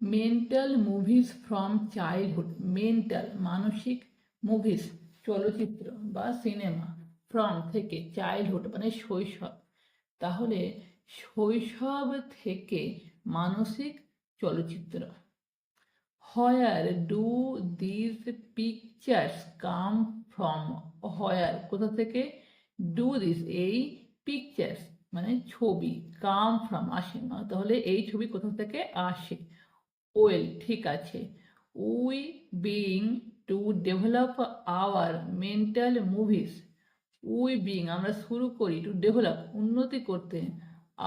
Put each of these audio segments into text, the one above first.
Mental movies from childhood mental মানসিক movies চলচ্চিত্র বা সিনেমা ফ্রম থেকে চাইল্ডহুড মানে শৈশব। তাহলে শৈশব থেকে মানসিক চলচ্চিত্র। Where do this pictures come from where কোথা থেকে? ডু দিস এই পিকচার্স মানে ছবি কাম ফ্রম আসে। তাহলে এই ছবি কোথা থেকে আসে? ওয়েল ঠিক আছে। We begin to develop our mental movies we begin আমরা শুরু করি টু ডেভেলপ উন্নতি করতে।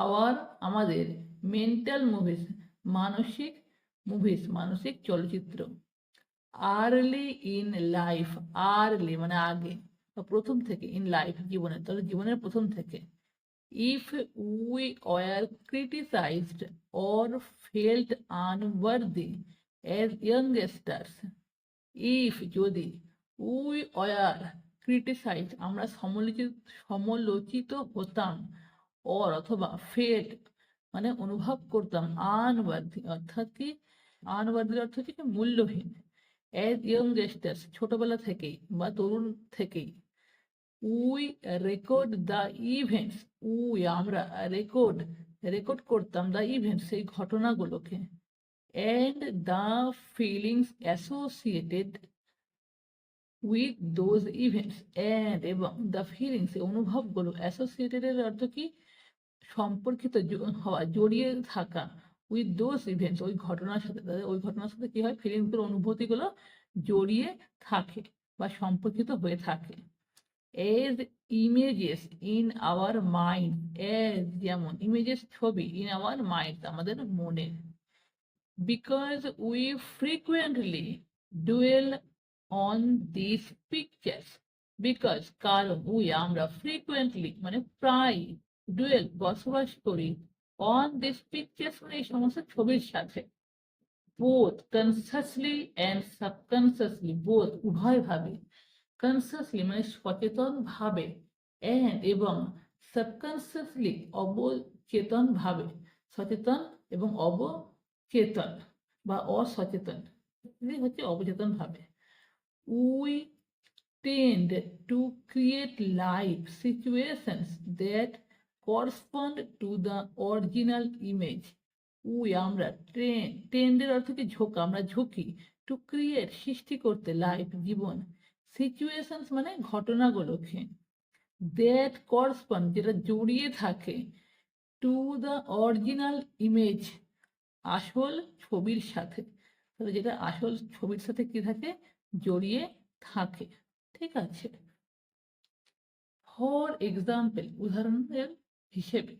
আওয়ার আমাদের মেন্টাল মুভিস মানসিক মুভিস মানসিক চলচ্চিত্র। আর্লি ইন লাইফ আর্লি মানে আগে প্রথম থেকে ইন লাইফ জীবনে, তাহলে জীবনের প্রথম থেকে। If we were criticized or felt unworthy as youngsters if যদি উই ওয়ার ক্রিটিসাইজ আমরা সমালোচিত সমালোচিত হতাম অর অথবা ফেল্ট মানে অনুভব করতাম আনওয়ার্দি অর্থাৎ কি? আনওয়ার্দি অর্থ হচ্ছে মূল্যহীন। এজ ইয়ংস্টার্স ছোটবেলা থেকেই বা তরুণ থেকেই we record the events we আমরা রেকর্ড রেকর্ড করতাম দ্য ইভেন্টস সেই ঘটনাগুলোকে। And the feelings associated with those events and এবং দ্য ফিলিংস অনুভবগুলো অ্যাসোসিয়েটেডের অর্থ কি? সম্পর্কিত হওয়া, জড়িয়ে থাকা উইথ দোজ ইভেন্টস ওই ঘটনার সাথে তাদের ওই ঘটনার সাথে কি হয়? ফিলিংসগুলো অনুভূতিগুলো জড়িয়ে থাকে বা সম্পর্কিত হয়ে থাকে। As images in our mind as যেমন ইমেজেস ছবি ইন আওয়ার মাইন্ড আমাদের মনে। Because we frequently dwell on this pictures because কারণ উই আমরা ফ্রিকুয়েন্টলি মানে প্রায় ডুয়েল বসবাস করি অন দিস পিকচার্স মানে এই সমস্ত ছবির সাথে। Both consciously and subconsciously both উভয়ভাবে। Consciously মানে সচেতন ভাবে অ্যান্ড এবং সাবকনসিয়াসলি অবচেতন ভাবে সচেতন এবং অবচেতন বা অসচেতন। হচ্ছে অবচেতন ভাবে we tend to create life situations that correspond to the original image we আমরা ট্রেন টেন্ডের অর্থ কি? ঝোঁকা। আমরা ঝুঁকি। টু ক্রিয়েট সৃষ্টি করতে লাইফ জীবন। সিচুয়েশনস মানে ঘটনাগুলোকে দ্যাট করসপন্ড যেটা জড়িয়ে থাকে টু দ্য অরিজিনাল ইমেজ আসল ছবির সাথে। তাহলে যেটা আসল ছবির সাথে কি থাকে? জড়িয়ে থাকে। ঠিক আছে? ফর এক্সাম্পল উদাহরণের হিসেবে